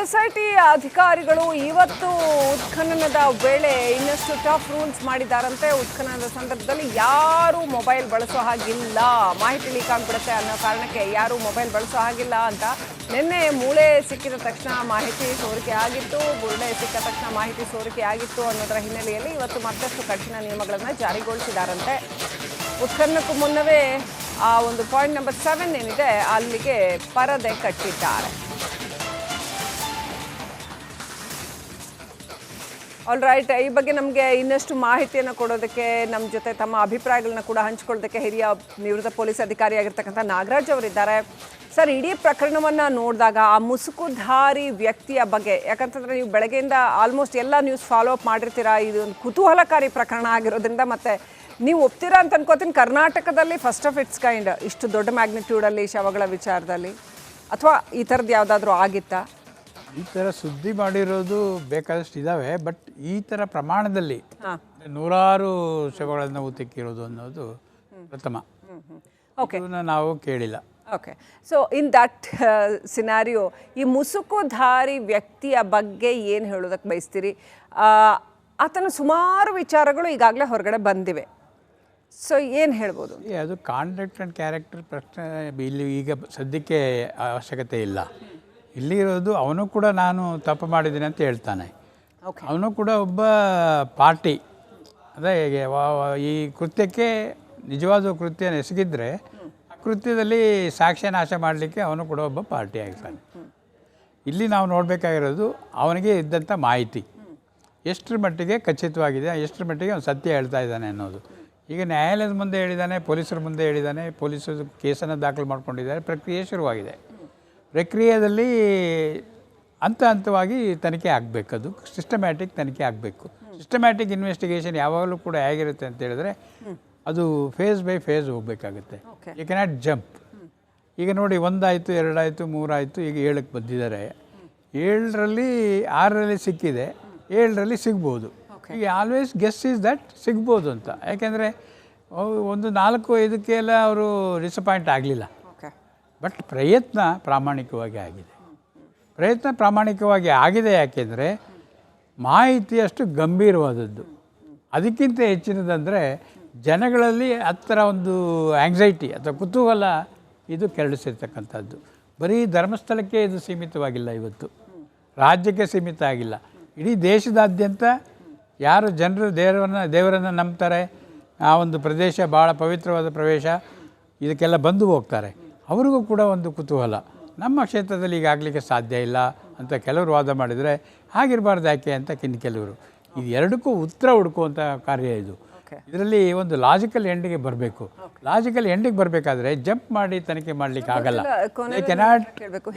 S I T ಅಧಿಕಾರಿಗಳು ಇವತ್ತು ಉತ್ಖನನದ ವೇಳೆ ಇನ್ನಷ್ಟು ಟಫ್ ರೂಲ್ಸ್ ಮಾಡಿದ್ದಾರಂತೆ. ಉತ್ಖನನದ ಸಂದರ್ಭದಲ್ಲಿ ಯಾರು ಮೊಬೈಲ್ ಬಳಸೋ ಹಾಗಿಲ್ಲ. ಮಾಹಿತಿ ಲೀಕ್ ಆಗ್ಬಿಡುತ್ತೆ ಅನ್ನೋ ಕಾರಣಕ್ಕೆ ಯಾರು ಮೊಬೈಲ್ ಬಳಸೋ ಹಾಗಿಲ್ಲ ಅಂತ ನಿನ್ನೆ ಮೂಳೆ ಸಿಕ್ಕಿದ ತಕ್ಷಣ ಮಾಹಿತಿ ಸೋರಿಕೆ ಆಗಿತ್ತು. ಬುರುಡೆ ಸಿಕ್ಕ ತಕ್ಷಣ ಮಾಹಿತಿ ಸೋರಿಕೆ ಆಗಿತ್ತು ಅನ್ನೋದರ ಹಿನ್ನೆಲೆಯಲ್ಲಿ ಇವತ್ತು ಮತ್ತಷ್ಟು ಕಠಿಣ ನಿಯಮಗಳನ್ನು ಜಾರಿಗೊಳಿಸಿದಾರಂತೆ. ಉತ್ಖನಕ್ಕೂ ಮುನ್ನವೇ ಆ ಒಂದು ಪಾಯಿಂಟ್ ನಂಬರ್ ಸೆವೆನ್ ಏನಿದೆ ಅಲ್ಲಿಗೆ ಪರದೆ ಕಟ್ಟಿದ್ದಾರೆ. ಆಲ್ ರೈಟ್ ಈ ಬಗ್ಗೆ ನಮಗೆ ಇನ್ನಷ್ಟು ಮಾಹಿತಿಯನ್ನು ಕೊಡೋದಕ್ಕೆ ನಮ್ಮ ಜೊತೆ ತಮ್ಮ ಅಭಿಪ್ರಾಯಗಳನ್ನ ಕೂಡ ಹಂಚ್ಕೊಳ್ಳೋದಕ್ಕೆ ಹಿರಿಯ ನಿವೃತ್ತ ಪೊಲೀಸ್ ಅಧಿಕಾರಿಯಾಗಿರ್ತಕ್ಕಂಥ ನಾಗರಾಜ್ ಅವರಿದ್ದಾರೆ. ಸರ್ ಇಡೀ ಪ್ರಕರಣವನ್ನು ನೋಡಿದಾಗ ಆ ಮುಸುಕುಧಾರಿ ವ್ಯಕ್ತಿಯ ಬಗ್ಗೆ, ಯಾಕಂತಂದ್ರೆ ನೀವು ಬೆಳಗ್ಗೆಯಿಂದ ಆಲ್ಮೋಸ್ಟ್ ಎಲ್ಲ ನ್ಯೂಸ್ ಫಾಲೋ ಅಪ್ ಮಾಡಿರ್ತೀರಾ? ಇದು ಒಂದು ಕುತೂಹಲಕಾರಿ ಪ್ರಕರಣ ಆಗಿರೋದ್ರಿಂದ ಮತ್ತೆ ನೀವು ಒಪ್ತೀರಾ ಅಂತ ಅನ್ಕೋತೀನಿ. ಕರ್ನಾಟಕದಲ್ಲಿ ಫಸ್ಟ್ ಆಫ್ ಇಟ್ಸ್ ಕೈಂಡ್ ಇಷ್ಟು ದೊಡ್ಡ ಮ್ಯಾಗ್ನಿಟ್ಯೂಡಲ್ಲಿ ಶವಗಳ ವಿಚಾರದಲ್ಲಿ, ಅಥವಾ ಈ ಥರದ್ದು ಯಾವುದಾದ್ರೂ ಆಗಿತ್ತಾ? ಈ ಥರ ಸುದ್ದಿ ಮಾಡಿರೋದು ಬೇಕಾದಷ್ಟು ಇದ್ದಾವೆ ಬಟ್ ಈ ಥರ ಪ್ರಮಾಣದಲ್ಲಿ ನೂರಾರು ಶವಗಳನ್ನು ಉತ್ತಿಕ್ಕಿರೋದು ಅನ್ನೋದು ಪ್ರಥಮ. ಓಕೆ ನಾವು ಕೇಳಿಲ್ಲ. Okay so in that scenario ಈ ಮುಸುಕುಧಾರಿ ವ್ಯಕ್ತಿಯ ಬಗ್ಗೆ ಏನು ಹೇಳೋದಕ್ಕೆ ಬಯಸ್ತೀರಿ? ಆತನ ಸುಮಾರು ವಿಚಾರಗಳು ಈಗಾಗಲೇ ಹೊರಗಡೆ ಬಂದಿವೆ. ಸೊ ಏನು ಹೇಳ್ಬೋದು? ಅದು ಕಾಂಡಕ್ಟ್ ಆ್ಯಂಡ್ ಕ್ಯಾರೆಕ್ಟರ್ ಪ್ರಶ್ನೆ ಇಲ್ಲಿ ಈಗ ಸದ್ಯಕ್ಕೆ ಅವಶ್ಯಕತೆ ಇಲ್ಲ. ಇಲ್ಲಿ ಇರೋದು ಅವನು ಕೂಡ ನಾನು ತಪ್ಪು ಮಾಡಿದ್ದೀನಿ ಅಂತ ಹೇಳ್ತಾನೆ. ಅವನು ಕೂಡ ಒಬ್ಬ ಪಾರ್ಟಿ. ಅದೇ ಈ ಕೃತ್ಯಕ್ಕೆ ನಿಜವಾದ ಕೃತ್ಯನ ಎಸಗಿದ್ರೆ ಆ ಕೃತ್ಯದಲ್ಲಿ ಸಾಕ್ಷ್ಯ ನಾಶ ಮಾಡಲಿಕ್ಕೆ ಅವನು ಕೂಡ ಒಬ್ಬ ಪಾರ್ಟಿ ಆಗ್ತಾನೆ. ಇಲ್ಲಿ ನಾವು ನೋಡಬೇಕಾಗಿರೋದು ಅವನಿಗೆ ಇದ್ದಂಥ ಮಾಹಿತಿ. ಎಷ್ಟರ ಮಟ್ಟಿಗೆ ಖಚಿತವಾಗಿದೆ ಎಷ್ಟರ ಮಟ್ಟಿಗೆ ಅವನು ಸತ್ಯ ಹೇಳ್ತಾ ಇದ್ದಾನೆ ಅನ್ನೋದು. ಈಗ ನ್ಯಾಯಾಲಯದ ಮುಂದೆ ಹೇಳಿದ್ದಾನೆ ಪೊಲೀಸರ ಮುಂದೆ ಹೇಳಿದ್ದಾನೆ ಪೊಲೀಸರು ಕೇಸನ್ನು ದಾಖಲು ಮಾಡ್ಕೊಂಡಿದ್ದಾರೆ ಪ್ರಕ್ರಿಯೆ ಶುರುವಾಗಿದೆ. ಪ್ರಕ್ರಿಯೆಯಲ್ಲಿ ಹಂತ ಹಂತವಾಗಿ ತನಿಖೆ ಅದು ಸಿಸ್ಟಮ್ಯಾಟಿಕ್ ತನಿಖೆ ಆಗಬೇಕು. ಸಿಸ್ಟಮ್ಯಾಟಿಕ್ ಇನ್ವೆಸ್ಟಿಗೇಷನ್ ಯಾವಾಗಲೂ ಕೂಡ ಹೇಗಿರುತ್ತೆ ಅಂತ ಹೇಳಿದ್ರೆ ಅದು ಫೇಸ್ ಬೈ ಫೇಸ್ ಹೋಗಬೇಕಾಗುತ್ತೆ. ಯು ಕೆನಾಟ್ ಜಂಪ್ ಈಗ ನೋಡಿ ಒಂದಾಯಿತು ಎರಡಾಯಿತು ಮೂರಾಯಿತು ಈಗ ಏಳಕ್ಕೆ ಬಂದಿದ್ದಾರೆ. ಏಳರಲ್ಲಿ ಆರರಲ್ಲಿ ಸಿಕ್ಕಿದೆ. ಏಳರಲ್ಲಿ ಸಿಗ್ಬೋದು. ಈಗ ಆಲ್ವೇಸ್ ಗೆಸ್ ಈಸ್ ದಟ್ ಸಿಗ್ಬೋದು ಅಂತ. ಯಾಕೆಂದರೆ ಒಂದು ನಾಲ್ಕು ಐದಕ್ಕೆಲ್ಲ ಅವರು ಡಿಸಪಾಯಿಂಟ್ ಆಗಲಿಲ್ಲ. ಬಟ್ ಪ್ರಯತ್ನ ಪ್ರಾಮಾಣಿಕವಾಗಿ ಆಗಿದೆ. ಪ್ರಯತ್ನ ಪ್ರಾಮಾಣಿಕವಾಗಿ ಆಗಿದೆ ಯಾಕೆಂದರೆ ಮಾಹಿತಿಯಷ್ಟು ಗಂಭೀರವಾದದ್ದು. ಅದಕ್ಕಿಂತ ಹೆಚ್ಚಿನದಂದರೆ ಜನಗಳಲ್ಲಿ ಹತ್ತಿರ ಒಂದು ಆಂಗ್ಸೈಟಿ ಅಥವಾ ಕುತೂಹಲ ಇದು ಕೆರಳಿಸಿರ್ತಕ್ಕಂಥದ್ದು. ಬರೀ ಧರ್ಮಸ್ಥಳಕ್ಕೆ ಇದು ಸೀಮಿತವಾಗಿಲ್ಲ ಇವತ್ತು. ರಾಜ್ಯಕ್ಕೆ ಸೀಮಿತ ಆಗಿಲ್ಲ. ಇಡೀ ದೇಶದಾದ್ಯಂತ ಯಾರು ಜನರು ದೇವರನ್ನು ದೇವರನ್ನು ನಂಬ್ತಾರೆ? ಆ ಒಂದು ಪ್ರದೇಶ ಭಾಳ ಪವಿತ್ರವಾದ ಪ್ರವೇಶ. ಇದಕ್ಕೆಲ್ಲ ಬಂದು ಹೋಗ್ತಾರೆ. ಅವರಿಗೂ ಕೂಡ ಒಂದು ಕುತೂಹಲ. ನಮ್ಮ ಕ್ಷೇತ್ರದಲ್ಲಿ ಈಗ ಆಗಲಿಕ್ಕೆ ಸಾಧ್ಯ ಇಲ್ಲ ಅಂತ ಕೆಲವರು ವಾದ ಮಾಡಿದರೆ ಆಗಿರಬಾರ್ದು ಯಾಕೆ ಅಂತ ಕಿನ್ ಕೆಲವರು. ಇದು ಎರಡಕ್ಕೂ ಉತ್ತರ ಹುಡುಕುವಂಥ ಕಾರ್ಯ ಇದು. ಇದರಲ್ಲಿ ಒಂದು ಲಾಜಿಕಲ್ ಎಂಡಿಗೆ ಬರಬೇಕು. ಲಾಜಿಕಲ್ ಎಂಡಿಗೆ ಬರಬೇಕಾದ್ರೆ ಜಂಪ್ ಮಾಡಿ ತನಿಖೆ ಮಾಡಲಿಕ್ಕೆ ಆಗಲ್ಲ. I cannot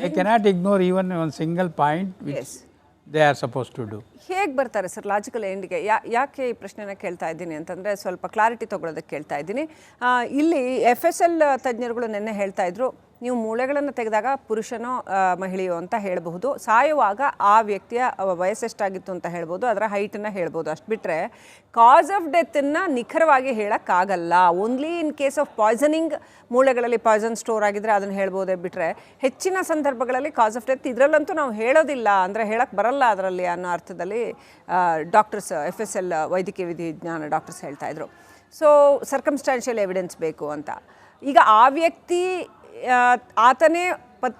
I cannot ignore even one single point which they are suppose to do ಹೇಗೆ ಬರ್ತಾರೆ ಸರ್ ಲಾಜಿಕಲ್ ಎಂಡ್ಗೆ ಯಾ, ಯಾಕೆ ಈ ಪ್ರಶ್ನೆನ ಕೇಳ್ತಾ ಇದ್ದೀನಿ ಅಂತಂದರೆ ಸ್ವಲ್ಪ ಕ್ಲಾರಿಟಿ ತೊಗೊಳೋದಕ್ಕೆ ಕೇಳ್ತಾ ಇದ್ದೀನಿ. ಇಲ್ಲಿ ಎಫ್ ಎಸ್ ಎಲ್ ತಜ್ಞರುಗಳು ನಿನ್ನೆ ಹೇಳ್ತಾ ಇದ್ರು ನೀವು ಮೂಳೆಗಳನ್ನು ತೆಗೆದಾಗ ಪುರುಷನೋ ಮಹಿಳೆಯೋ ಅಂತ ಹೇಳಬಹುದು. ಸಾಯುವಾಗ ಆ ವ್ಯಕ್ತಿಯ ವಯಸ್ಸೆಷ್ಟಾಗಿತ್ತು ಅಂತ ಹೇಳ್ಬೋದು. ಅದರ ಹೈಟನ್ನು ಹೇಳ್ಬೋದು. ಅಷ್ಟು ಬಿಟ್ಟರೆ ಕಾಸ್ ಆಫ್ ಡೆತ್ತನ್ನು ನಿಖರವಾಗಿ ಹೇಳೋಕ್ಕಾಗಲ್ಲ. Only in case of poisoning ಮೂಳೆಗಳಲ್ಲಿ poison store ಆಗಿದ್ರೆ ಅದನ್ನು ಹೇಳ್ಬೋದೇ ಬಿಟ್ಟರೆ ಹೆಚ್ಚಿನ ಸಂದರ್ಭಗಳಲ್ಲಿ ಕಾಸ್ ಆಫ್ ಡೆತ್ ಇದರಲ್ಲಂತೂ ನಾವು ಹೇಳೋದಿಲ್ಲ. ಅಂದರೆ ಹೇಳಕ್ಕೆ ಬರಲ್ಲ ಅದರಲ್ಲಿ ಅನ್ನೋ ಅರ್ಥದಲ್ಲಿ ಡಾಕ್ಟರ್ಸ್ ಎಫ್ ಎಸ್ ಎಲ್ ವೈದ್ಯಕೀಯ ವಿಜ್ಞಾನ ಡಾಕ್ಟರ್ಸ್ ಹೇಳ್ತಾ ಇದ್ರು. ಸೊ ಸರ್ಕಮ್ಸ್ಟಾನ್ಷಿಯಲ್ ಎವಿಡೆನ್ಸ್ ಬೇಕು ಅಂತ. ಈಗ ಆ ವ್ಯಕ್ತಿ ಆತನೇ ಪತ್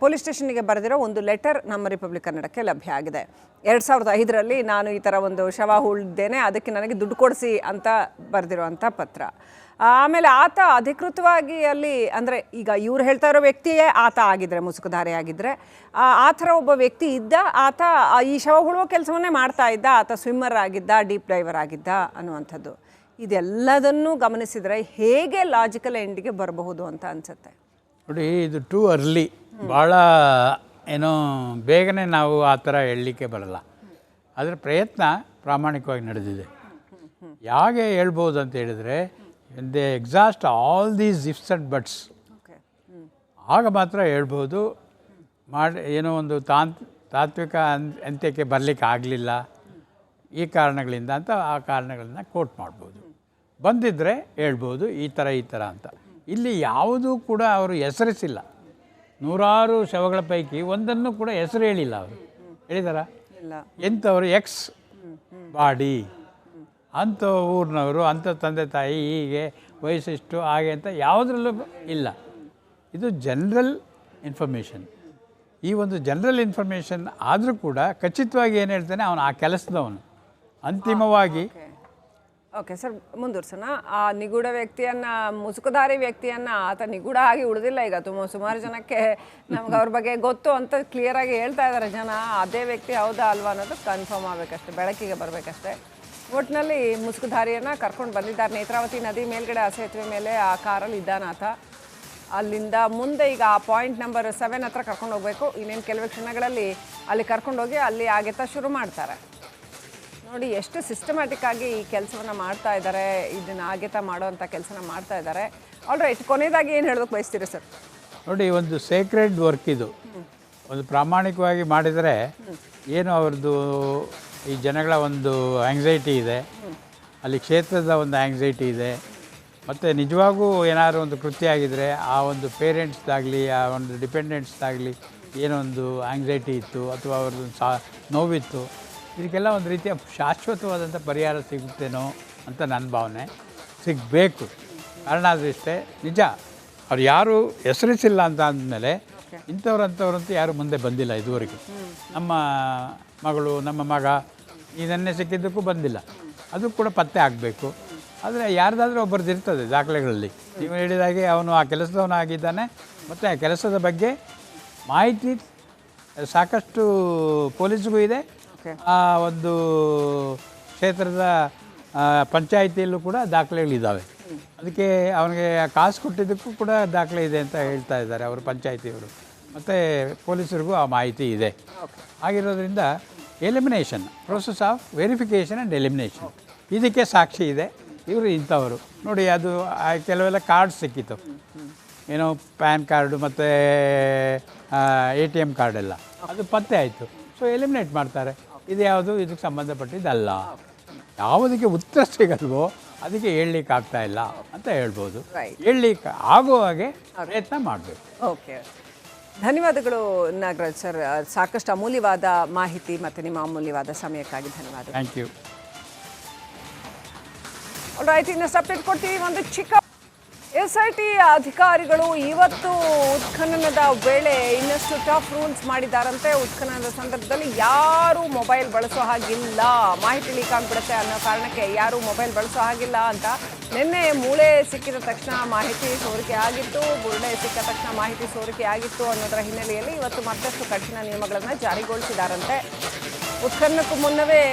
ಪೊಲೀಸ್ ಸ್ಟೇಷನ್ಗೆ ಬರೆದಿರೋ ಒಂದು ಲೆಟರ್ ನಮ್ಮ ರಿಪಬ್ಲಿಕ್ ಕನ್ನಡಕ್ಕೆ ಲಭ್ಯ ಆಗಿದೆ. ಎರಡು ಸಾವಿರದ ಐದರಲ್ಲಿ ನಾನು ಈ ಥರ ಒಂದು ಶವ ಹೂಳಿದ್ದೇನೆ, ಅದಕ್ಕೆ ನನಗೆ ದುಡ್ಡು ಕೊಡಿಸಿ ಅಂತ ಬರೆದಿರುವಂಥ ಪತ್ರ. ಆಮೇಲೆ ಆತ ಅಧಿಕೃತವಾಗಿ ಅಲ್ಲಿ ಅಂದರೆ ಈಗ ಇವ್ರು ಹೇಳ್ತಾ ಇರೋ ವ್ಯಕ್ತಿಯೇ ಆತ ಆಗಿದ್ದರೆ ಮುಸುಕುಧಾರಿ ಆಗಿದ್ದರೆ ಆ ಥರ ಒಬ್ಬ ವ್ಯಕ್ತಿ ಇದ್ದ ಆತ ಈ ಶವ ಹುಳುವ ಕೆಲಸವನ್ನೇ ಮಾಡ್ತಾ ಇದ್ದ, ಆತ ಸ್ವಿಮ್ಮರ್ ಆಗಿದ್ದ ಡೀಪ್ ಡೈವರ್ ಆಗಿದ್ದ ಅನ್ನುವಂಥದ್ದು. ಇದೆಲ್ಲದನ್ನೂ ಗಮನಿಸಿದರೆ ಹೇಗೆ ಲಾಜಿಕಲ್ ಎಂಡಿಗೆ ಬರಬಹುದು ಅಂತ ಅನ್ಸುತ್ತೆ. ನೋಡಿ ಇದು ಟೂ ಅರ್ಲಿ ಭಾಳ ಏನೋ ಬೇಗನೆ ನಾವು ಆ ಥರ ಹೇಳಲಿಕ್ಕೆ ಬರಲ್ಲ. ಅದರ ಪ್ರಯತ್ನ ಪ್ರಾಮಾಣಿಕವಾಗಿ ನಡೆದಿದೆ. ಹೇಗೆ ಹೇಳ್ಬೋದು ಅಂತ ಹೇಳಿದರೆ they exhaust all these ifs and buts okay ಆಗ ಮಾತ್ರ ಹೇಳ್ಬೋದು ಮಾಡಿ ಏನೋ ಒಂದು ತಾಂತ್ ತಾತ್ವಿಕ ಅಂತ್ಯಕ್ಕೆ ಬರಲಿಕ್ಕೆ ಆಗಲಿಲ್ಲ. ಈ ಕಾರಣಗಳಿಂದ ಅಂತ ಆ ಕಾರಣಗಳನ್ನ ಕೋಟ್ ಮಾಡ್ಬೋದು. ಬಂದಿದ್ದರೆ ಹೇಳ್ಬೋದು ಈ ಥರ ಈ ಥರ ಅಂತ. ಇಲ್ಲಿ ಯಾವುದೂ ಕೂಡ ಅವರು ಹೆಸರಿಸಿಲ್ಲ. ನೂರಾರು ಶವಗಳ ಪೈಕಿ ಒಂದನ್ನು ಕೂಡ ಹೆಸರು ಹೇಳಿಲ್ಲ ಅವರು. ಹೇಳಿದಾರ? ಎಂಥವ್ರು? ಎಕ್ಸ್ ಬಾಡಿ ಅಂಥ ಊರಿನವರು ಅಂಥ ತಂದೆ ತಾಯಿ ಹೀಗೆ ವಯಸ್ಸಿಷ್ಟು ಹಾಗೆ ಅಂತ ಯಾವುದ್ರಲ್ಲೂ ಇಲ್ಲ. ಇದು ಜನರಲ್ ಇನ್ಫಾರ್ಮೇಷನ್ ಈ ಒಂದು ಜನರಲ್ ಇನ್ಫಾರ್ಮೇಷನ್ ಆದರೂ ಕೂಡ ಖಚಿತವಾಗಿ ಏನು ಹೇಳ್ತಾನೆ ಅವನು ಆ ಕೆಲಸದವನು. ಅಂತಿಮವಾಗಿ ಓಕೆ ಸರ್, ಮುಂದುವರ್ಸೋಣ. ಆ ನಿಗೂಢ ವ್ಯಕ್ತಿಯನ್ನ ಮುಸುಕುದಾರಿ ವ್ಯಕ್ತಿಯನ್ನ ಆತ ನಿಗೂಢ ಆಗಿ ಉಳಿದಿಲ್ಲ ಈಗ. ತುಂಬ ಸುಮಾರು ಜನಕ್ಕೆ ನಮ್ಗೆ ಅವ್ರ ಬಗ್ಗೆ ಗೊತ್ತು ಅಂತ ಕ್ಲಿಯರ್ ಆಗಿ ಹೇಳ್ತಾ ಇದ್ದಾರೆ ಜನ. ಅದೇ ವ್ಯಕ್ತಿ ಹೌದಾ ಅಲ್ವಾ ಅನ್ನೋದು ಕನ್ಫರ್ಮ್ ಆಗಬೇಕಷ್ಟೆ, ಬೆಳಕಿಗೆ ಬರಬೇಕಷ್ಟೆ. ಒಟ್ಟಿನಲ್ಲಿ ಮುಸುಕುದಾರಿಯನ್ನು ಕರ್ಕೊಂಡು ಬಂದಿದ್ದಾರೆ. ನೇತ್ರಾವತಿ ನದಿ ಮೇಲ್ಗಡೆ ಆ ಸೇತುವೆ ಮೇಲೆ ಆ ಕಾರಲ್ಲಿ ಇದ್ದಾನಾತ ಅಲ್ಲಿಂದ ಮುಂದೆ ಈಗ ಆ ಪಾಯಿಂಟ್ ನಂಬರ್ ಸೆವೆನ್ ಹತ್ರ ಕರ್ಕೊಂಡು ಹೋಗ್ಬೇಕು. ಇನ್ನೇನು ಕೆಲವೇ ಕ್ಷಣಗಳಲ್ಲಿ ಅಲ್ಲಿ ಕರ್ಕೊಂಡೋಗಿ ಅಲ್ಲಿ ಆಗೆತ್ತ ಶುರು ಮಾಡ್ತಾರೆ. ನೋಡಿ, ಎಷ್ಟು ಸಿಸ್ಟಮ್ಯಾಟಿಕ್ ಆಗಿ ಈ ಕೆಲಸವನ್ನ ಮಾಡ್ತಾ ಇದ್ದಾರೆ ಇದನ್ನ ಆಗೇತ ಮಾಡುವಂಥ ಕೆಲಸನ ಮಾಡ್ತಾ ಇದ್ದಾರೆ ಆಲ್ ರೈಟ್ ಕೊನೆಯದಾಗಿ ಏನು ಹೇಳೋದಕ್ಕೆ ಬಯಸ್ತೀರಿ ಸರ್ ನೋಡಿ ಒಂದು ಸೇಕ್ರೆಡ್ ವರ್ಕ್ ಇದು. ಒಂದು ಪ್ರಾಮಾಣಿಕವಾಗಿ ಮಾಡಿದರೆ ಏನು ಅವ್ರದ್ದು ಈ ಜನಗಳ ಒಂದು ಆಂಗ್ಸೈಟಿ ಇದೆ. ಅಲ್ಲಿ ಕ್ಷೇತ್ರದ ಒಂದು ಆಂಗ್ಸೈಟಿ ಇದೆ. ಮತ್ತು ನಿಜವಾಗೂ ಏನಾದರೂ ಒಂದು ಕೃತ್ಯ ಆಗಿದ್ದರೆ ಆ ಒಂದು ಪೇರೆಂಟ್ಸ್ದಾಗಲಿ ಆ ಒಂದು ಡಿಪೆಂಡೆಂಟ್ಸ್ದಾಗಲಿ ಏನೊಂದು ಆಂಗ್ಸೈಟಿ ಇತ್ತು, ಅಥವಾ ಅವ್ರದ್ದು ಸಾ ನೋವಿತ್ತು. ಇದಕ್ಕೆಲ್ಲ ಒಂದು ರೀತಿಯ ಶಾಶ್ವತವಾದಂಥ ಪರಿಹಾರ ಸಿಗುತ್ತೇನೋ ಅಂತ ನನ್ನ ಭಾವನೆ. ಸಿಗಬೇಕು. ಕಾರಣ ಅದಿಷ್ಟೇ ನಿಜ ಅವ್ರು ಯಾರು ಹೆಸರಿಸಿಲ್ಲ ಅಂತ ಅಂದಮೇಲೆ ಇಂಥವ್ರು ಅಂಥವ್ರಂತೂ ಯಾರು ಮುಂದೆ ಬಂದಿಲ್ಲ ಇದುವರೆಗೆ. ನಮ್ಮ ಮಗಳು ನಮ್ಮ ಮಗ ಇದನ್ನೇ ಸಿಕ್ಕಿದ್ದಕ್ಕೂ ಬಂದಿಲ್ಲ. ಅದು ಕೂಡ ಪತ್ತೆ ಆಗಬೇಕು. ಆದರೆ ಯಾರ್ದಾದ್ರೂ ಒಬ್ಬರದ್ದು ಇರ್ತದೆ ದಾಖಲೆಗಳಲ್ಲಿ. ನೀವು ಹೇಳಿದಾಗೆ ಅವನು ಆ ಕೆಲಸದವನಾಗಿದ್ದಾನೆ. ಮತ್ತು ಆ ಕೆಲಸದ ಬಗ್ಗೆ ಮಾಹಿತಿ ಸಾಕಷ್ಟು ಪೊಲೀಸ್ಗೂ ಇದೆ. ಆ ಒಂದು ಕ್ಷೇತ್ರದ ಪಂಚಾಯಿತಿಯಲ್ಲೂ ಕೂಡ ದಾಖಲೆಗಳಿದ್ದಾವೆ ಅದಕ್ಕೆ ಅವನಿಗೆ ಕಾಸು ಕೊಟ್ಟಿದ್ದಕ್ಕೂ ಕೂಡ ದಾಖಲೆ ಇದೆ ಅಂತ ಹೇಳ್ತಾ ಇದ್ದಾರೆ ಅವರು ಪಂಚಾಯಿತಿಯವರು. ಮತ್ತು ಪೊಲೀಸರಿಗೂ ಆ ಮಾಹಿತಿ ಇದೆ. ಆಗಿರೋದ್ರಿಂದ elimination process of verification and elimination ಇದಕ್ಕೆ ಸಾಕ್ಷಿ ಇದೆ. ಇವರು ಇಂಥವರು. ನೋಡಿ ಅದು ಆ ಕೆಲವೆಲ್ಲ ಕಾರ್ಡ್ ಸಿಕ್ಕಿತ್ತು. ಏನೋ ಪ್ಯಾನ್ ಕಾರ್ಡು ಮತ್ತು ಎ ಟಿ ಎಂ ಕಾರ್ಡೆಲ್ಲ ಅದು ಪತ್ತೆ ಆಯಿತು. ಸೊ ಎಲಿಮಿನೇಟ್ ಮಾಡ್ತಾರೆ. ಇದು ಯಾವುದು ಇದಕ್ಕೆ ಸಂಬಂಧಪಟ್ಟಿದ್ದಲ್ಲ. ಯಾವುದಕ್ಕೆ ಉತ್ತರ ಸಿಗಲ್ವೋ ಅದಕ್ಕೆ ಹೇಳಲಿಕ್ಕೆ ಆಗ್ತಾ ಇಲ್ಲ ಅಂತ ಹೇಳ್ಬೋದು. ಹೇಳಲಿಕ್ಕೆ ಆಗೋ ಹಾಗೆ ಪ್ರಯತ್ನ ಮಾಡಬೇಕು. ಓಕೆ ಧನ್ಯವಾದಗಳು ನಾಗರಾಜ್ ಸರ್. ಸಾಕಷ್ಟು ಅಮೂಲ್ಯವಾದ ಮಾಹಿತಿ ಮತ್ತು ನಿಮ್ಮ ಅಮೂಲ್ಯವಾದ ಸಮಯಕ್ಕಾಗಿ ಧನ್ಯವಾದ ಥ್ಯಾಂಕ್ ಯು ರೈಟ್ ಇನ್ನು ಸಬ್ಜೆಕ್ಟ್ ಕೊಡ್ತೀವಿ. ಒಂದು ಚಿಕ್ಕ ಎಸ್ ಐ ಟಿ ಅಧಿಕಾರಿಗಳು ಇವತ್ತು ಉತ್ಖನನದ ವೇಳೆ ಇನ್ನಷ್ಟು ಟಫ್ ರೂಲ್ಸ್ ಮಾಡಿದ್ದಾರಂತೆ. ಉತ್ಖನನದ ಸಂದರ್ಭದಲ್ಲಿ ಯಾರು ಮೊಬೈಲ್ ಬಳಸೋ ಹಾಗಿಲ್ಲ. ಮಾಹಿತಿ ಲೀಕ್ ಆಗ್ಬಿಡುತ್ತೆ ಅನ್ನೋ ಕಾರಣಕ್ಕೆ ಯಾರು ಮೊಬೈಲ್ ಬಳಸೋ ಹಾಗಿಲ್ಲ ಅಂತ ನಿನ್ನೆ ಮೂಳೆ ಸಿಕ್ಕಿದ ತಕ್ಷಣ ಮಾಹಿತಿ ಸೋರಿಕೆ ಆಗಿತ್ತು. ಬುರುಡೆ ಸಿಕ್ಕ ತಕ್ಷಣ ಮಾಹಿತಿ ಸೋರಿಕೆ ಆಗಿತ್ತು ಅನ್ನೋದರ ಹಿನ್ನೆಲೆಯಲ್ಲಿ ಇವತ್ತು ಮತ್ತಷ್ಟು ಕಠಿಣ ನಿಯಮಗಳನ್ನು ಜಾರಿಗೊಳಿಸಿದಾರಂತೆ. ಉತ್ಖನಕ್ಕೂ ಮುನ್ನವೇ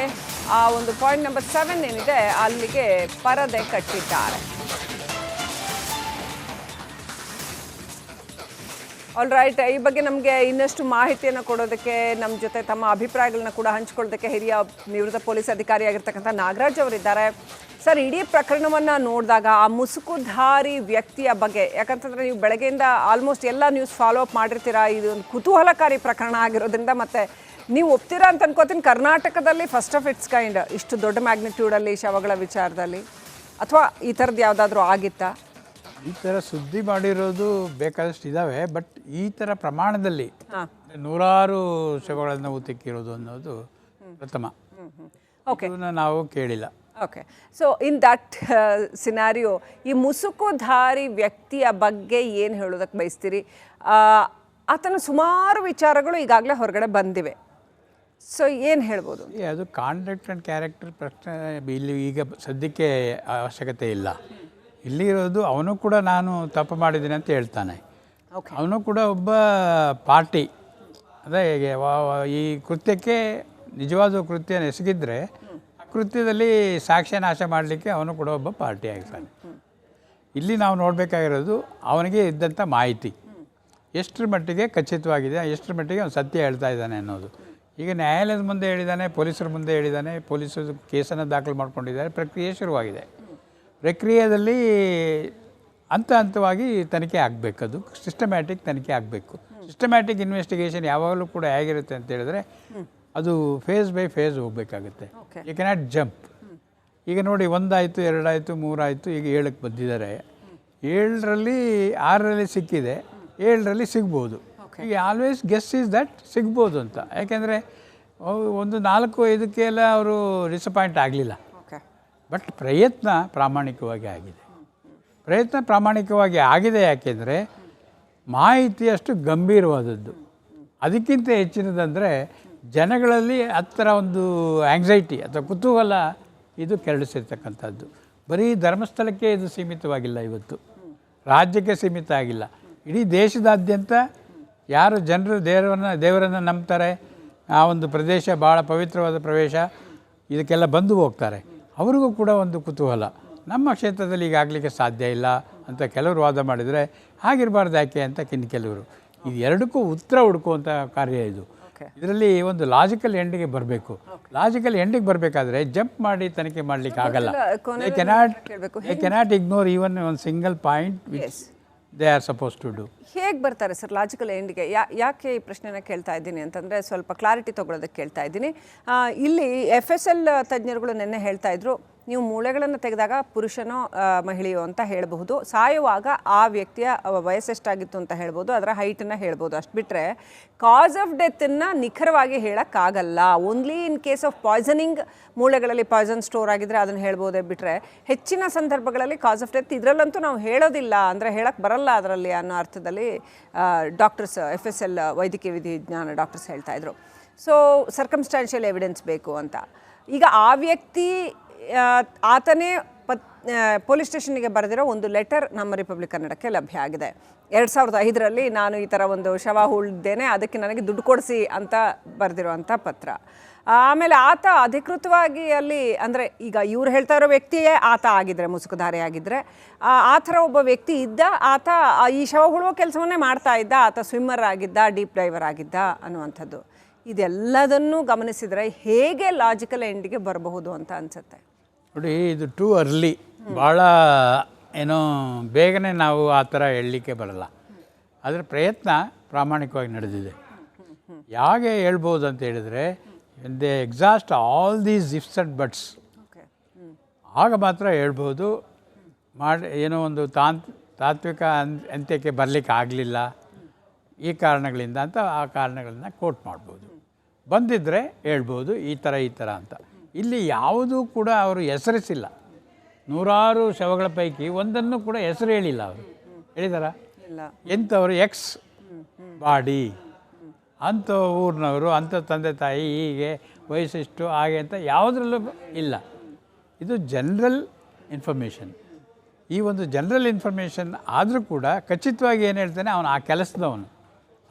ಆ ಒಂದು ಪಾಯಿಂಟ್ ನಂಬರ್ ಸೆವೆನ್ ಏನಿದೆ ಅಲ್ಲಿಗೆ ಪರದೆ ಕಟ್ಟಿದ್ದಾರೆ. ಆಲ್ ರೈಟ್ ಈ ಬಗ್ಗೆ ನಮಗೆ ಇನ್ನಷ್ಟು ಮಾಹಿತಿಯನ್ನು ಕೊಡೋದಕ್ಕೆ ನಮ್ಮ ಜೊತೆ ತಮ್ಮ ಅಭಿಪ್ರಾಯಗಳನ್ನ ಕೂಡ ಹಂಚ್ಕೊಳ್ಳೋದಕ್ಕೆ ಹಿರಿಯ ನಿವೃತ್ತ ಪೊಲೀಸ್ ಅಧಿಕಾರಿಯಾಗಿರ್ತಕ್ಕಂಥ ನಾಗರಾಜ್ ಅವರಿದ್ದಾರೆ. ಸರ್ ಇಡೀ ಪ್ರಕರಣವನ್ನು ನೋಡಿದಾಗ ಆ ಮುಸುಕುಧಾರಿ ವ್ಯಕ್ತಿಯ ಬಗ್ಗೆ, ಯಾಕಂತಂದ್ರೆ ನೀವು ಬೆಳಗ್ಗೆಯಿಂದ ಆಲ್ಮೋಸ್ಟ್ ಎಲ್ಲ ನ್ಯೂಸ್ ಫಾಲೋ ಅಪ್ ಮಾಡಿರ್ತೀರಾ? ಇದು ಒಂದು ಕುತೂಹಲಕಾರಿ ಪ್ರಕರಣ ಆಗಿರೋದ್ರಿಂದ ಮತ್ತು ನೀವು ಒಪ್ತೀರಾ ಅಂತ ಅನ್ಕೋತೀನಿ. ಕರ್ನಾಟಕದಲ್ಲಿ ಫಸ್ಟ್ ಆಫ್ ಇಟ್ಸ್ ಕೈಂಡ್ ಇಷ್ಟು ದೊಡ್ಡ ಮ್ಯಾಗ್ನಿಟ್ಯೂಡಲ್ಲಿ ಶವಗಳ ವಿಚಾರದಲ್ಲಿ, ಅಥವಾ ಈ ಥರದ್ದು ಯಾವುದಾದ್ರೂ ಆಗಿತ್ತಾ? ಈ ಥರ ಸುದ್ದಿ ಮಾಡಿರೋದು ಬೇಕಾದಷ್ಟು ಇದ್ದಾವೆ ಬಟ್ ಈ ಥರ ಪ್ರಮಾಣದಲ್ಲಿ ನೂರಾರು ಶವಗಳನ್ನು ತಿಕ್ಕಿರೋದು ಅನ್ನೋದು ಪ್ರಥಮ. ಓಕೆ ನಾವು ಕೇಳಿಲ್ಲ. Okay so in that scenario ಈ ಮುಸುಕುಧಾರಿ ವ್ಯಕ್ತಿಯ ಬಗ್ಗೆ ಏನು ಹೇಳೋದಕ್ಕೆ ಬಯಸ್ತೀರಿ? ಆತನ ಸುಮಾರು ವಿಚಾರಗಳು ಈಗಾಗಲೇ ಹೊರಗಡೆ ಬಂದಿವೆ. ಸೊ ಏನು ಹೇಳ್ಬೋದು? ಅದು ಕಾಂಡಕ್ಟ್ ಆ್ಯಂಡ್ ಕ್ಯಾರೆಕ್ಟರ್ ಪ್ರಶ್ನೆ ಇಲ್ಲಿ ಈಗ ಸದ್ಯಕ್ಕೆ ಅವಶ್ಯಕತೆ ಇಲ್ಲ. ಇಲ್ಲಿ ಇರೋದು ಅವನು ಕೂಡ ನಾನು ತಪ್ಪು ಮಾಡಿದ್ದೀನಿ ಅಂತ ಹೇಳ್ತಾನೆ. ಅವನು ಕೂಡ ಒಬ್ಬ ಪಾರ್ಟಿ. ಅದೇ ಈ ಕೃತ್ಯಕ್ಕೆ ನಿಜವಾದ ಕೃತ್ಯ ಎಸಗಿದ್ರೆ ಆ ಕೃತ್ಯದಲ್ಲಿ ಸಾಕ್ಷ್ಯ ನಾಶ ಮಾಡಲಿಕ್ಕೆ ಅವನು ಕೂಡ ಒಬ್ಬ ಪಾರ್ಟಿ ಆಗ್ತಾನೆ. ಇಲ್ಲಿ ನಾವು ನೋಡಬೇಕಾಗಿರೋದು ಅವನಿಗೆ ಇದ್ದಂಥ ಮಾಹಿತಿ. ಎಷ್ಟರ ಮಟ್ಟಿಗೆ ಖಚಿತವಾಗಿದೆ ಎಷ್ಟರ ಮಟ್ಟಿಗೆ ಅವನು ಸತ್ಯ ಹೇಳ್ತಾ ಇದ್ದಾನೆ ಅನ್ನೋದು. ಈಗ ನ್ಯಾಯಾಲಯದ ಮುಂದೆ ಹೇಳಿದ್ದಾನೆ ಪೊಲೀಸರ ಮುಂದೆ ಹೇಳಿದ್ದಾನೆ ಪೊಲೀಸರು ಕೇಸನ್ನು ದಾಖಲು ಮಾಡ್ಕೊಂಡಿದ್ದಾರೆ ಪ್ರಕ್ರಿಯೆ ಶುರುವಾಗಿದೆ. ಪ್ರಕ್ರಿಯೆಯಲ್ಲಿ ಹಂತ ಹಂತವಾಗಿ ತನಿಖೆ ಆಗಬೇಕದು ಸಿಸ್ಟಮ್ಯಾಟಿಕ್ ತನಿಖೆ ಆಗಬೇಕು. ಸಿಸ್ಟಮ್ಯಾಟಿಕ್ ಇನ್ವೆಸ್ಟಿಗೇಷನ್ ಯಾವಾಗಲೂ ಕೂಡ ಹೇಗಿರುತ್ತೆ ಅಂತ ಹೇಳಿದ್ರೆ ಅದು ಫೇಸ್ ಬೈ ಫೇಸ್ ಹೋಗಬೇಕಾಗುತ್ತೆ. ಯು ಕೆನಾಟ್ ಜಂಪ್ ಈಗ ನೋಡಿ ಒಂದಾಯಿತು ಎರಡಾಯಿತು ಮೂರಾಯಿತು ಈಗ ಏಳಕ್ಕೆ ಬಂದಿದ್ದಾರೆ. ಏಳರಲ್ಲಿ ಆರರಲ್ಲಿ ಸಿಕ್ಕಿದೆ. ಏಳರಲ್ಲಿ ಸಿಗ್ಬೋದು. ಈಗ ಆಲ್ವೇಸ್ ಗೆಸ್ ಈಸ್ ದಟ್ ಸಿಗ್ಬೋದು ಅಂತ. ಯಾಕೆಂದರೆ ಒಂದು ನಾಲ್ಕು ಇದಕ್ಕೆಲ್ಲ ಅವರು ಡಿಸಪಾಯಿಂಟ್ ಆಗಲಿಲ್ಲ. ಬಟ್ ಪ್ರಯತ್ನ ಪ್ರಾಮಾಣಿಕವಾಗಿ ಆಗಿದೆ. ಪ್ರಯತ್ನ ಪ್ರಾಮಾಣಿಕವಾಗಿ ಆಗಿದೆ ಯಾಕೆಂದರೆ ಮಾಹಿತಿಯಷ್ಟು ಗಂಭೀರವಾದದ್ದು. ಅದಕ್ಕಿಂತ ಹೆಚ್ಚಿನದಂದರೆ ಜನಗಳಲ್ಲಿ ಹತ್ತಿರ ಒಂದು ಆಂಗ್ಸೈಟಿ ಅಥವಾ ಕುತೂಹಲ ಇದು ಕೆರಳಿಸಿರ್ತಕ್ಕಂಥದ್ದು. ಬರೀ ಧರ್ಮಸ್ಥಳಕ್ಕೆ ಇದು ಸೀಮಿತವಾಗಿಲ್ಲ ಇವತ್ತು. ರಾಜ್ಯಕ್ಕೆ ಸೀಮಿತ ಆಗಿಲ್ಲ. ಇಡೀ ದೇಶದಾದ್ಯಂತ ಯಾರು ಜನರು ದೇವರನ್ನು ದೇವರನ್ನು ನಂಬ್ತಾರೆ? ಆ ಒಂದು ಪ್ರದೇಶ ಭಾಳ ಪವಿತ್ರವಾದ ಪ್ರವೇಶ. ಇದಕ್ಕೆಲ್ಲ ಬಂದು ಹೋಗ್ತಾರೆ. ಅವರಿಗೂ ಕೂಡ ಒಂದು ಕುತೂಹಲ. ನಮ್ಮ ಕ್ಷೇತ್ರದಲ್ಲಿ ಈಗ ಆಗಲಿಕ್ಕೆ ಸಾಧ್ಯ ಇಲ್ಲ ಅಂತ ಕೆಲವರು ವಾದ ಮಾಡಿದರೆ ಆಗಿರಬಾರ್ದು ಯಾಕೆ ಅಂತ ಕಿನ್ ಕೆಲವರು. ಇದು ಎರಡಕ್ಕೂ ಉತ್ತರ ಹುಡುಕುವಂಥ ಕಾರ್ಯ ಇದು. ಇದರಲ್ಲಿ ಒಂದು ಲಾಜಿಕಲ್ ಎಂಡಿಗೆ ಬರಬೇಕು. ಲಾಜಿಕಲ್ ಎಂಡಿಗೆ ಬರಬೇಕಾದ್ರೆ ಜಂಪ್ ಮಾಡಿ ತನಿಖೆ ಮಾಡಲಿಕ್ಕೆ ಆಗಲ್ಲ. I cannot I cannot ignore even ಒಂದು single point which they are suppose to do ಹೇಗೆ ಬರ್ತಾರೆ ಸರ್ ಲಾಜಿಕಲ್ ಎಂಡ್ಗೆ ಯಾ, ಯಾಕೆ ಈ ಪ್ರಶ್ನೆನ ಕೇಳ್ತಾ ಇದ್ದೀನಿ ಅಂತಂದರೆ ಸ್ವಲ್ಪ ಕ್ಲಾರಿಟಿ ತೊಗೊಳೋದಕ್ಕೆ ಕೇಳ್ತಾ ಇದ್ದೀನಿ. ಇಲ್ಲಿ ಎಫ್ ಎಸ್ ಎಲ್ ತಜ್ಞರುಗಳು ನಿನ್ನೆ ಹೇಳ್ತಾ ಇದ್ರು ನೀವು ಮೂಳೆಗಳನ್ನು ತೆಗೆದಾಗ ಪುರುಷನೋ ಮಹಿಳೆಯೋ ಅಂತ ಹೇಳಬಹುದು. ಸಾಯುವಾಗ ಆ ವ್ಯಕ್ತಿಯ ವಯಸ್ಸೆಷ್ಟಾಗಿತ್ತು ಅಂತ ಹೇಳ್ಬೋದು. ಅದರ ಹೈಟನ್ನು ಹೇಳ್ಬೋದು. ಅಷ್ಟು ಬಿಟ್ಟರೆ ಕಾಸ್ ಆಫ್ ಡೆತ್ತನ್ನು ನಿಖರವಾಗಿ ಹೇಳೋಕ್ಕಾಗಲ್ಲ. Only in case of poisoning ಮೂಳೆಗಳಲ್ಲಿ poison store ಆಗಿದ್ರೆ ಅದನ್ನು ಹೇಳ್ಬೋದೇ ಬಿಟ್ಟರೆ ಹೆಚ್ಚಿನ ಸಂದರ್ಭಗಳಲ್ಲಿ ಕಾಸ್ ಆಫ್ ಡೆತ್ ಇದರಲ್ಲಂತೂ ನಾವು ಹೇಳೋದಿಲ್ಲ. ಅಂದರೆ ಹೇಳಕ್ಕೆ ಬರಲ್ಲ ಅದರಲ್ಲಿ ಅನ್ನೋ ಅರ್ಥದಲ್ಲಿ ಡಾಕ್ಟರ್ಸ್ ಎಫ್ ಎಸ್ ಎಲ್ ವೈದ್ಯಕೀಯ ವಿಜ್ಞಾನ ಡಾಕ್ಟರ್ಸ್ ಹೇಳ್ತಾ ಇದ್ರು. ಸೊ ಸರ್ಕಮ್ಸ್ಟಾನ್ಷಿಯಲ್ ಎವಿಡೆನ್ಸ್ ಬೇಕು ಅಂತ. ಈಗ ಆ ವ್ಯಕ್ತಿ ಆತನೇ ಪತ್ ಪೊಲೀಸ್ ಸ್ಟೇಷನ್ಗೆ ಬರೆದಿರೋ ಒಂದು ಲೆಟರ್ ನಮ್ಮ ರಿಪಬ್ಲಿಕ್ ಕನ್ನಡಕ್ಕೆ ಲಭ್ಯ ಆಗಿದೆ. ಎರಡು ಸಾವಿರದ ಐದರಲ್ಲಿ ನಾನು ಈ ಥರ ಒಂದು ಶವ ಹೂಳಿದ್ದೇನೆ, ಅದಕ್ಕೆ ನನಗೆ ದುಡ್ಡು ಕೊಡಿಸಿ ಅಂತ ಬರೆದಿರುವಂಥ ಪತ್ರ. ಆಮೇಲೆ ಆತ ಅಧಿಕೃತವಾಗಿ ಅಲ್ಲಿ ಅಂದರೆ ಈಗ ಇವ್ರು ಹೇಳ್ತಾ ಇರೋ ವ್ಯಕ್ತಿಯೇ ಆತ ಆಗಿದ್ದರೆ ಮುಸುಕುಧಾರೆ ಆಗಿದ್ದರೆ ಆ ಥರ ಒಬ್ಬ ವ್ಯಕ್ತಿ ಇದ್ದ, ಆತ ಈ ಶವ ಹುಳುವ ಕೆಲಸವನ್ನೇ ಮಾಡ್ತಾ ಇದ್ದ, ಆತ ಸ್ವಿಮ್ಮರ್ ಆಗಿದ್ದ ಡೀಪ್ ಡೈವರ್ ಆಗಿದ್ದ ಅನ್ನುವಂಥದ್ದು. ಇದೆಲ್ಲದನ್ನೂ ಗಮನಿಸಿದರೆ ಹೇಗೆ ಲಾಜಿಕಲ್ ಎಂಡಿಗೆ ಬರಬಹುದು ಅಂತ ಅನ್ಸುತ್ತೆ. ನೋಡಿ ಇದು ಟೂ ಅರ್ಲಿ ಭಾಳ ಏನೋ ಬೇಗನೆ ನಾವು ಆ ಥರ ಹೇಳಲಿಕ್ಕೆ ಬರಲ್ಲ. ಅದರ ಪ್ರಯತ್ನ ಪ್ರಾಮಾಣಿಕವಾಗಿ ನಡೆದಿದೆ. ಹೇಗೆ ಹೇಳ್ಬೋದು ಅಂತ ಹೇಳಿದರೆ they exhaust all these ifs and buts okay ಆಗ ಮಾತ್ರ ಹೇಳ್ಬೋದು ಮಾಡಿ ಏನೋ ಒಂದು ತಾಂತ್ ತಾತ್ವಿಕ ಅಂತ್ಯಕ್ಕೆ ಬರಲಿಕ್ಕೆ ಆಗಲಿಲ್ಲ. ಈ ಕಾರಣಗಳಿಂದ ಅಂತ ಆ ಕಾರಣಗಳನ್ನ ಕೋಟ್ ಮಾಡ್ಬೋದು. ಬಂದಿದ್ದರೆ ಹೇಳ್ಬೋದು ಈ ಥರ ಈ ಥರ ಅಂತ. ಇಲ್ಲಿ ಯಾವುದೂ ಕೂಡ ಅವರು ಹೆಸರಿಸಿಲ್ಲ. ನೂರಾರು ಶವಗಳ ಪೈಕಿ ಒಂದನ್ನು ಕೂಡ ಹೆಸರು ಹೇಳಿಲ್ಲ ಅವರು. ಹೇಳಿದಾರ? ಎಂಥವರು? ಎಕ್ಸ್ ಬಾಡಿ ಅಂಥ ಊರಿನವರು ಅಂಥ ತಂದೆ ತಾಯಿ ಹೀಗೆ ವಯಸ್ಸಿಷ್ಟು ಹಾಗೆ ಅಂತ ಯಾವುದ್ರಲ್ಲೂ ಇಲ್ಲ. ಇದು ಜನರಲ್ ಇನ್ಫಾರ್ಮೇಷನ್ ಈ ಒಂದು ಜನರಲ್ ಇನ್ಫಾರ್ಮೇಷನ್ ಆದರೂ ಕೂಡ ಖಚಿತವಾಗಿ ಏನು ಹೇಳ್ತಾನೆ ಅವನು ಆ ಕೆಲಸದವನು.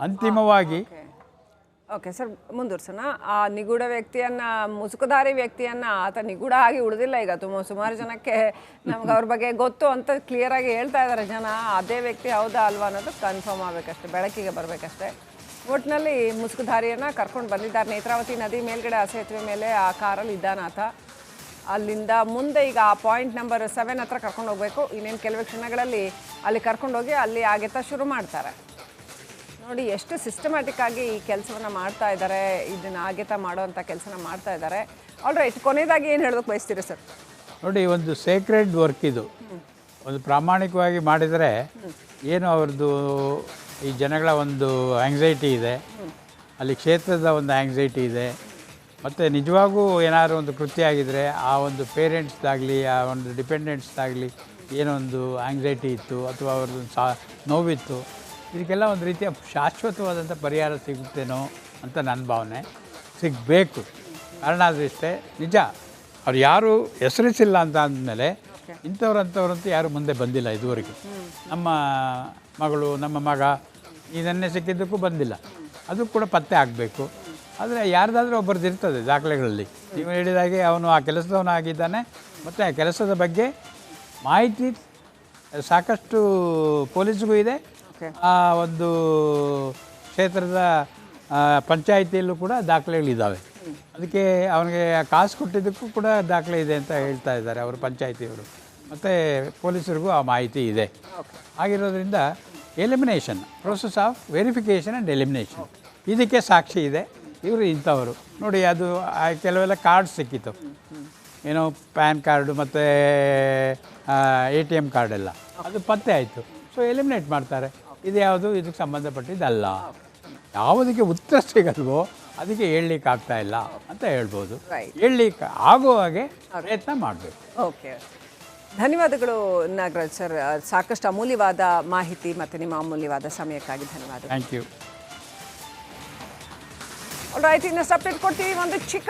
ಅಂತಿಮವಾಗಿ ಓಕೆ ಸರ್, ಮುಂದುವರ್ಸೋಣ. ಆ ನಿಗೂಢ ವ್ಯಕ್ತಿಯನ್ನ ಮುಸುಕುದಾರಿ ವ್ಯಕ್ತಿಯನ್ನ ಆತ ನಿಗೂಢ ಆಗಿ ಉಳಿದಿಲ್ಲ ಈಗ. ತುಂಬ ಸುಮಾರು ಜನಕ್ಕೆ ನಮ್ಗೆ ಅವ್ರ ಬಗ್ಗೆ ಗೊತ್ತು ಅಂತ ಕ್ಲಿಯರ್ ಆಗಿ ಹೇಳ್ತಾ ಇದ್ದಾರೆ ಜನ. ಅದೇ ವ್ಯಕ್ತಿ ಹೌದಾ ಅಲ್ವಾ ಅನ್ನೋದು ಕನ್ಫರ್ಮ್ ಆಗಬೇಕಷ್ಟೆ, ಬೆಳಕಿಗೆ ಬರಬೇಕಷ್ಟೆ. ಒಟ್ಟಿನಲ್ಲಿ ಮುಸುಕುದಾರಿಯನ್ನು ಕರ್ಕೊಂಡು ಬಂದಿದ್ದಾರೆ. ನೇತ್ರಾವತಿ ನದಿ ಮೇಲ್ಗಡೆ ಆ ಸೇತುವೆ ಮೇಲೆ ಆ ಕಾರಲ್ಲಿ ಇದ್ದಾನಾತ ಅಲ್ಲಿಂದ ಮುಂದೆ ಈಗ ಆ ಪಾಯಿಂಟ್ ನಂಬರ್ ಸೆವೆನ್ ಹತ್ರ ಕರ್ಕೊಂಡು ಹೋಗ್ಬೇಕು. ಇನ್ನೇನು ಕೆಲವೇ ಕ್ಷಣಗಳಲ್ಲಿ ಅಲ್ಲಿ ಕರ್ಕೊಂಡೋಗಿ ಅಲ್ಲಿ ಆಗೆತ್ತ ಶುರು ಮಾಡ್ತಾರೆ. ನೋಡಿ, ಎಷ್ಟು ಸಿಸ್ಟಮ್ಯಾಟಿಕ್ ಆಗಿ ಈ ಕೆಲಸವನ್ನ ಮಾಡ್ತಾ ಇದ್ದಾರೆ ಇದನ್ನ ಆಗೇತ ಮಾಡುವಂಥ ಕೆಲಸನ ಮಾಡ್ತಾ ಇದ್ದಾರೆ ಆಲ್ ರೈಟ್ ಕೊನೆಯದಾಗಿ ಏನು ಹೇಳೋದಕ್ಕೆ ಬಯಸ್ತೀರಿ ಸರ್? ನೋಡಿ ಒಂದು ಸೇಕ್ರೆಡ್ ವರ್ಕ್ ಇದು. ಒಂದು ಪ್ರಾಮಾಣಿಕವಾಗಿ ಮಾಡಿದರೆ ಏನು ಅವ್ರದ್ದು ಈ ಜನಗಳ ಒಂದು ಆಂಗ್ಸೈಟಿ ಇದೆ. ಅಲ್ಲಿ ಕ್ಷೇತ್ರದ ಒಂದು ಆಂಗ್ಸೈಟಿ ಇದೆ. ಮತ್ತು ನಿಜವಾಗೂ ಏನಾದರೂ ಒಂದು ಕೃತ್ಯ ಆಗಿದ್ದರೆ ಆ ಒಂದು ಪೇರೆಂಟ್ಸ್ದಾಗಲಿ ಆ ಒಂದು ಡಿಪೆಂಡೆಂಟ್ಸ್ದಾಗಲಿ ಏನೊಂದು ಆಂಗ್ಸೈಟಿ ಇತ್ತು, ಅಥವಾ ಅವ್ರದ್ದು ಸಾ ನೋವಿತ್ತು. ಇದಕ್ಕೆಲ್ಲ ಒಂದು ರೀತಿಯ ಶಾಶ್ವತವಾದಂಥ ಪರಿಹಾರ ಸಿಗುತ್ತೇನೋ ಅಂತ ನನ್ನ ಭಾವನೆ. ಸಿಗಬೇಕು. ಕಾರಣ ಆದರೂ ಇಷ್ಟೇ ನಿಜ ಅವ್ರು ಯಾರು ಹೆಸರಿಸಿಲ್ಲ ಅಂತ ಅಂದಮೇಲೆ ಇಂಥವ್ರು ಅಂಥವ್ರಂತೂ ಯಾರು ಮುಂದೆ ಬಂದಿಲ್ಲ ಇದುವರೆಗೆ. ನಮ್ಮ ಮಗಳು ನಮ್ಮ ಮಗ ಇದನ್ನೇ ಸಿಕ್ಕಿದ್ದಕ್ಕೂ ಬಂದಿಲ್ಲ. ಅದು ಕೂಡ ಪತ್ತೆ ಆಗಬೇಕು. ಆದರೆ ಯಾರ್ದಾದ್ರೂ ಒಬ್ಬರದ್ದು ಇರ್ತದೆ ದಾಖಲೆಗಳಲ್ಲಿ. ನೀವು ಹೇಳಿದಾಗೆ ಅವನು ಆ ಕೆಲಸದವನಾಗಿದ್ದಾನೆ. ಮತ್ತು ಆ ಕೆಲಸದ ಬಗ್ಗೆ ಮಾಹಿತಿ ಸಾಕಷ್ಟು ಪೊಲೀಸ್ಗೂ ಇದೆ. ಆ ಒಂದು ಕ್ಷೇತ್ರದ ಪಂಚಾಯಿತಿಯಲ್ಲೂ ಕೂಡ ದಾಖಲೆಗಳಿದ್ದಾವೆ ಅದಕ್ಕೆ ಅವನಿಗೆ ಕಾಸು ಕೊಟ್ಟಿದ್ದಕ್ಕೂ ಕೂಡ ದಾಖಲೆ ಇದೆ ಅಂತ ಹೇಳ್ತಾ ಇದ್ದಾರೆ ಅವರು ಪಂಚಾಯಿತಿಯವರು. ಮತ್ತು ಪೊಲೀಸರಿಗೂ ಆ ಮಾಹಿತಿ ಇದೆ. ಆಗಿರೋದ್ರಿಂದ elimination process of verification and elimination ಇದಕ್ಕೆ ಸಾಕ್ಷಿ ಇದೆ. ಇವರು ಇಂಥವರು. ನೋಡಿ ಅದು ಆ ಕೆಲವೆಲ್ಲ ಕಾರ್ಡ್ ಸಿಕ್ಕಿತ್ತು. ಏನೋ ಪ್ಯಾನ್ ಕಾರ್ಡು ಮತ್ತು ಎ ಟಿ ಎಂ ಕಾರ್ಡೆಲ್ಲ ಅದು ಪತ್ತೆ ಆಯಿತು. ಸೊ ಎಲಿಮಿನೇಟ್ ಮಾಡ್ತಾರೆ. ಇದು ಯಾವುದು ಇದಕ್ಕೆ ಸಂಬಂಧಪಟ್ಟಿದ್ದಲ್ಲ. ಯಾವುದಕ್ಕೆ ಉತ್ತರ ಸಿಗಲ್ವೋ ಅದಕ್ಕೆ ಹೇಳಲಿಕ್ಕೆ ಆಗ್ತಾ ಇಲ್ಲ ಅಂತ ಹೇಳ್ಬೋದು. ಹೇಳಲಿಕ್ಕೆ ಆಗೋ ಹಾಗೆ ಪ್ರಯತ್ನ ಮಾಡಬೇಕು. ಓಕೆ ಧನ್ಯವಾದಗಳು ನಾಗರಾಜ್ ಸರ್. ಸಾಕಷ್ಟು ಅಮೂಲ್ಯವಾದ ಮಾಹಿತಿ ಮತ್ತು ನಿಮ್ಮ ಅಮೂಲ್ಯವಾದ ಸಮಯಕ್ಕಾಗಿ ಧನ್ಯವಾದಗಳು. ಥ್ಯಾಂಕ್ ಯು ರೈಟ್ ಇನ್ನು ಸಪ್ರೇಟ್ ಕೊಡ್ತೀವಿ. ಒಂದು ಚಿಕ್ಕ